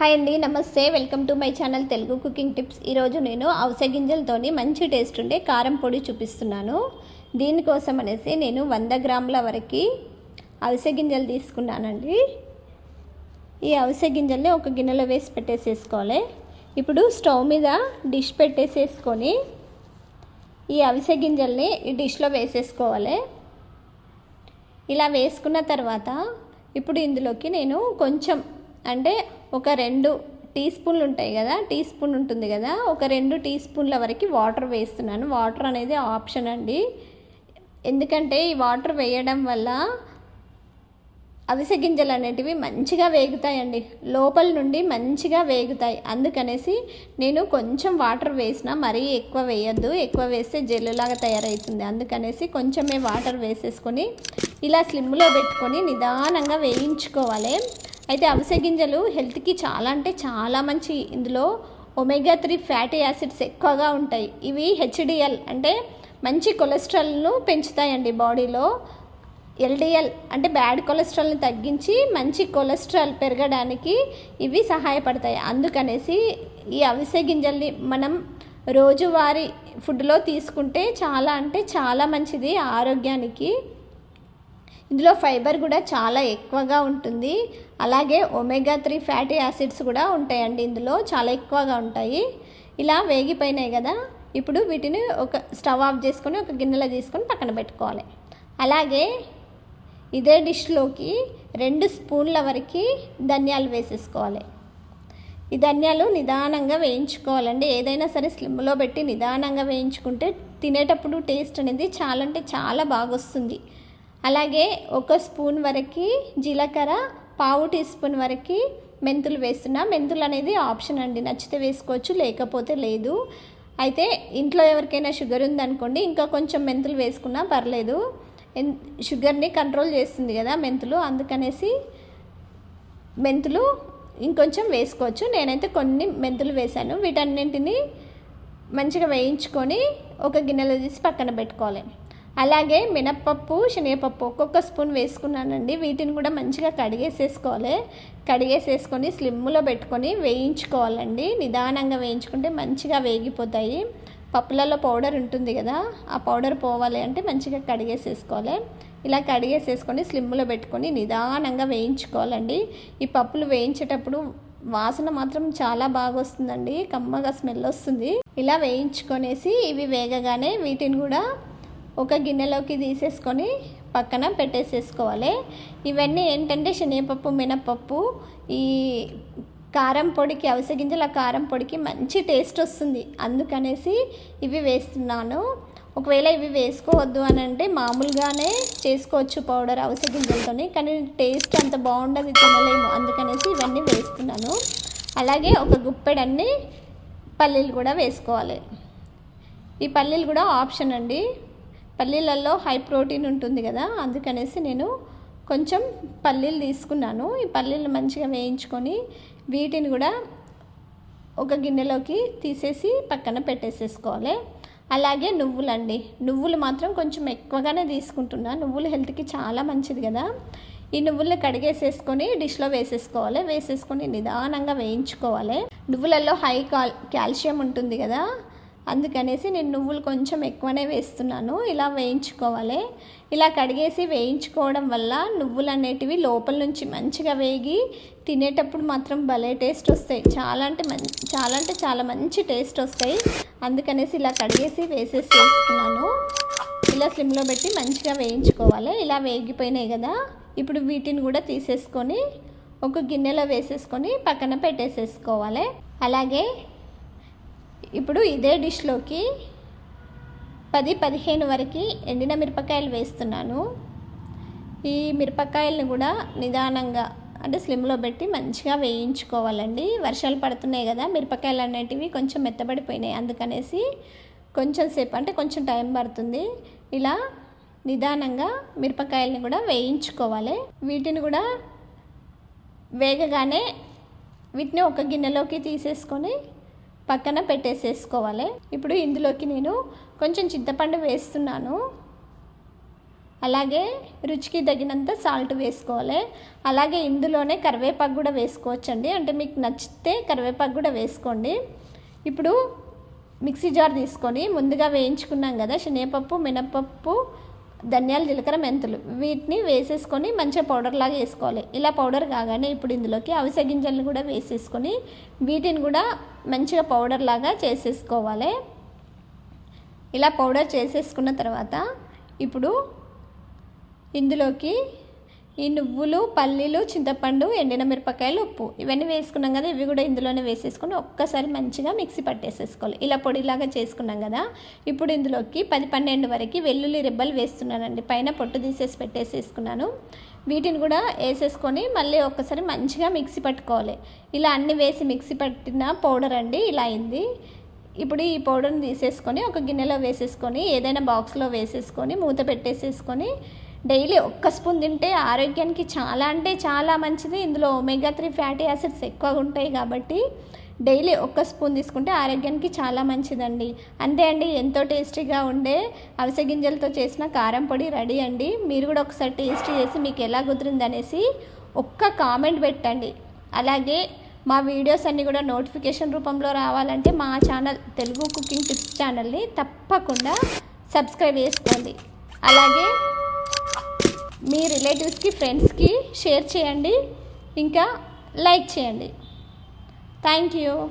Hi అండి namaste. Welcome to my channel Telugu cooking tips. ఈరోజు నేను అవిసె గింజలతోని మంచి టేస్ట్ ఉండే కారం పొడి చూపిస్తున్నాను. దీనికోసం అనేసి నేను వంద గ్రాముల వరకు అవిసె గింజలు తీసుకున్నానండి. ఈ అవిసె గింజల్ని ఒక గిన్నెలో వేసి పెట్టేసేసుకోవాలి. ఇప్పుడు స్టవ్ మీద డిష్ పెట్టేసేసుకొని ఈ అవిసె గింజల్ని ఈ డిష్లో వేసేసుకోవాలి. ఇలా వేసుకున్న తర్వాత ఇప్పుడు ఇందులోకి నేను కొంచెం అంటే ఒక రెండు టీ స్పూన్లు ఉంటాయి కదా టీ స్పూన్ ఉంటుంది కదా ఒక రెండు టీ స్పూన్ల వరకు వాటర్ వేస్తున్నాను. వాటర్ అనేది ఆప్షన్ అండి. ఎందుకంటే ఈ వాటర్ వేయడం వల్ల అవిసె గింజలు అనేటివి మంచిగా వేగుతాయండి. లోపల నుండి మంచిగా వేగుతాయి. అందుకనేసి నేను కొంచెం వాటర్ వేసిన మరీ ఎక్కువ వేయద్దు. ఎక్కువ వేస్తే జెల్లులాగా తయారవుతుంది. అందుకనేసి కొంచెమే వాటర్ వేసేసుకొని ఇలా స్లిమ్లో పెట్టుకొని నిదానంగా వేయించుకోవాలి. అయితే అవిసె గింజలు హెల్త్కి చాలా అంటే చాలా మంచి. ఇందులో ఒమేగా త్రీ ఫ్యాటీ యాసిడ్స్ ఎక్కువగా ఉంటాయి. ఇవి హెచ్డిఎల్ అంటే మంచి కొలెస్ట్రాల్ను పెంచుతాయండి బాడీలో. ఎల్డిఎల్ అంటే బ్యాడ్ కొలెస్ట్రాల్ని తగ్గించి మంచి కొలెస్ట్రాల్ పెరగడానికి ఇవి సహాయపడతాయి. అందుకనేసి ఈ అవిసె గింజల్ని మనం రోజువారీ ఫుడ్లో తీసుకుంటే చాలా అంటే చాలా మంచిది ఆరోగ్యానికి. ఇందులో ఫైబర్ కూడా చాలా ఎక్కువగా ఉంటుంది. అలాగే ఒమేగా త్రీ ఫ్యాటీ యాసిడ్స్ కూడా ఉంటాయండి ఇందులో చాలా ఎక్కువగా ఉంటాయి. ఇలా వేగిపోయినాయి కదా ఇప్పుడు వీటిని ఒక స్టవ్ ఆఫ్ చేసుకొని ఒక గిన్నెలో తీసుకొని పక్కన పెట్టుకోవాలి. అలాగే ఇదే డిష్లోకి రెండు స్పూన్ల వరకు ధనియాలు వేసేసుకోవాలి. ఈ ధనియాలు నిదానంగా వేయించుకోవాలండి. ఏదైనా సరే స్లిమ్లో పెట్టి నిదానంగా వేయించుకుంటే తినేటప్పుడు టేస్ట్ అనేది చాలా అంటే చాలా బాగా వస్తుంది అలాగే ఒక స్పూన్ వరకు జీలకర్ర పావు టీ స్పూన్ వరకు మెంతులు వేస్తున్నా. మెంతులు అనేది ఆప్షన్ అండి. నచ్చితే వేసుకోవచ్చు లేకపోతే లేదు. అయితే ఇంట్లో ఎవరికైనా షుగర్ ఉందనుకోండి ఇంకా కొంచెం మెంతులు వేసుకున్నా పర్లేదు. షుగర్ని కంట్రోల్ చేస్తుంది కదా మెంతులు. అందుకనేసి మెంతులు ఇంకొంచెం వేసుకోవచ్చు. నేనైతే కొన్ని మెంతులు వేశాను. వీటన్నింటిని మంచిగా వేయించుకొని ఒక గిన్నెలో తీసి పక్కన పెట్టుకోవాలి. అలాగే మినప్పప్పు శనగపప్పు ఒక్కొక్క స్పూన్ వేసుకున్నానండి. వీటిని కూడా మంచిగా కడిగేసేసుకోవాలి. కడిగేసేసుకొని స్లిమ్లో పెట్టుకొని వేయించుకోవాలండి. నిదానంగా వేయించుకుంటే మంచిగా వేగిపోతాయి. పప్పులలో పౌడర్ ఉంటుంది కదా ఆ పౌడర్ పోవాలి అంటే మంచిగా కడిగేసేసుకోవాలి. ఇలా కడిగేసేసుకొని స్లిమ్లో పెట్టుకొని నిదానంగా వేయించుకోవాలండి. ఈ పప్పులు వేయించేటప్పుడు వాసన మాత్రం చాలా బాగా వస్తుందండి. కమ్మగా స్మెల్ వస్తుంది. ఇలా వేయించుకొనేసి ఇవి వేగగానే వీటిని కూడా ఒక గిన్నెలోకి తీసేసుకొని పక్కన పెట్టేసేసుకోవాలి. ఇవన్నీ ఏంటంటే శనగపప్పు మినపప్పు ఈ కారం పొడికి అవిసె గింజల కారం పొడికి మంచి టేస్ట్ వస్తుంది. అందుకనేసి ఇవి వేస్తున్నాను. ఒకవేళ ఇవి వేసుకోవద్దు అని అంటే మామూలుగానే చేసుకోవచ్చు పౌడర్ అవిసె గింజలతోని కానీ టేస్ట్ అంత బాగుండదు తినలేము. అందుకనేసి ఇవన్నీ వేస్తున్నాను. అలాగే ఒక గుప్పెడన్ని పల్లీలు కూడా వేసుకోవాలి. ఈ పల్లీలు కూడా ఆప్షన్ అండి. పల్లీలలో హై ప్రోటీన్ ఉంటుంది కదా అందుకనేసి నేను కొంచెం పల్లీలు తీసుకున్నాను. ఈ పల్లీలు మంచిగా వేయించుకొని వీటిని కూడా ఒక గిన్నెలోకి తీసేసి పక్కన పెట్టేసేసుకోవాలి. అలాగే నువ్వులండి నువ్వులు మాత్రం కొంచెం ఎక్కువగానే తీసుకుంటున్నా. నువ్వులు హెల్త్కి చాలా మంచిది కదా. ఈ నువ్వుల్ని కడిగేసేసుకొని డిష్లో వేసేసుకోవాలి. వేసేసుకొని నిదానంగా వేయించుకోవాలి. నువ్వులలో హై కాల్ కాల్షియం ఉంటుంది కదా అందుకనేసి నేను నువ్వులు కొంచెం ఎక్కువనే వేస్తున్నాను. ఇలా వేయించుకోవాలి. ఇలా కడిగేసి వేయించుకోవడం వల్ల నువ్వులు అనేటివి లోపల నుంచి మంచిగా వేగి తినేటప్పుడు మాత్రం భలే టేస్ట్ వస్తాయి. చాలా అంటే మం చాలా అంటే చాలా మంచి టేస్ట్ వస్తాయి. అందుకనేసి ఇలా కడిగేసి వేసేసి వేసుకున్నాను ఇలా స్లిమ్లో పెట్టి మంచిగా వేయించుకోవాలి. ఇలా వేగిపోయినాయి కదా. ఇప్పుడు వీటిని కూడా తీసేసుకొని ఒక గిన్నెలో వేసేసుకొని పక్కన పెట్టేసేసుకోవాలి. అలాగే ఇప్పుడు ఇదే డిష్లోకి పది పదిహేను వరకు ఎండిన మిరపకాయలు వేస్తున్నాను. ఈ మిరపకాయలను కూడా నిదానంగా అంటే స్లిమ్లో పెట్టి మంచిగా వేయించుకోవాలండి. వర్షాలు పడుతున్నాయి కదా మిరపకాయలు అనేటివి కొంచెం మెత్తబడిపోయినాయి. అందుకనేసి కొంచెం సేపు అంటే కొంచెం టైం పడుతుంది. ఇలా నిదానంగా మిరపకాయలను కూడా వేయించుకోవాలి. వీటిని కూడా వేగగానే వీటిని ఒక గిన్నెలోకి తీసేసుకొని పక్కన పెట్టేసేసుకోవాలి. ఇప్పుడు ఇందులోకి నేను కొంచెం చింతపండు వేస్తున్నాను. అలాగే రుచికి తగినంత సాల్ట్ వేసుకోవాలి. అలాగే ఇందులోనే కరివేపాకు కూడా వేసుకోవచ్చండి. అంటే మీకు నచ్చితే కరివేపాకు కూడా వేసుకోండి. ఇప్పుడు మిక్సీ జార్ తీసుకొని ముందుగా వేయించుకున్నాం కదా శనగపప్పు మినపప్పు ధనియాలు జీలకర్ర మెంతులు. వీటిని వేసేసుకొని మంచిగా పౌడర్ లాగా వేసుకోవాలి. ఇలా పౌడర్ కాగానే ఇప్పుడు ఇందులోకి అవిసె గింజలను కూడా వేసేసుకొని వీటిని కూడా మంచిగా పౌడర్ లాగా చేసేసుకోవాలి. ఇలా పౌడర్ చేసేసుకున్న తర్వాత ఇప్పుడు ఇందులోకి ఈ నువ్వులు పల్లీలు చింతపండు ఎండిన మిరపకాయలు ఉప్పు. ఇవన్నీ వేసుకున్నాం కదా ఇవి కూడా ఇందులోనే వేసేసుకొని ఒక్కసారి మంచిగా మిక్సీ పట్టేసేసుకోవాలి. ఇలా పొడిలాగా చేసుకున్నాం కదా ఇప్పుడు ఇందులోకి పది పన్నెండు వరకు వెల్లుల్లి రిబ్బలు వేస్తున్నానండి. పైన పొట్టు తీసేసి పెట్టేసేసుకున్నాను. వీటిని కూడా వేసేసుకొని మళ్ళీ ఒక్కసారి మంచిగా మిక్సీ పట్టుకోవాలి. ఇలా అన్ని వేసి మిక్సీ పట్టిన పౌడర్ అండి ఇలా అయింది. ఇప్పుడు ఈ పౌడర్ని తీసేసుకొని ఒక గిన్నెలో వేసేసుకొని ఏదైనా బాక్స్లో వేసేసుకొని మూత పెట్టేసేసుకొని డైలీ ఒక్క స్పూన్ తింటే ఆరోగ్యానికి చాలా అంటే చాలా మంచిది. ఇందులో ఒమేగా త్రీ ఫ్యాటీ యాసిడ్స్ ఎక్కువగా ఉంటాయి కాబట్టి డైలీ ఒక్క స్పూన్ తీసుకుంటే ఆరోగ్యానికి చాలా మంచిదండి. అంతే అండి ఎంతో టేస్టీగా ఉండే అవిసె గింజలతో చేసిన కారం పొడి రెడీ అండి. మీరు కూడా ఒకసారి టేస్ట్ చేసి మీకు ఎలా కుదిరింది అనేసి ఒక్క కామెంట్ పెట్టండి. అలాగే మా వీడియోస్ అన్నీ కూడా నోటిఫికేషన్ రూపంలో రావాలంటే మా ఛానల్ తెలుగు కుకింగ్ టిప్స్ ఛానల్ని తప్పకుండా సబ్స్క్రైబ్ చేసుకోండి. అలాగే మీ రిలేటివ్స్కి ఫ్రెండ్స్కి షేర్ చేయండి. ఇంకా లైక్ చేయండి. Thank you.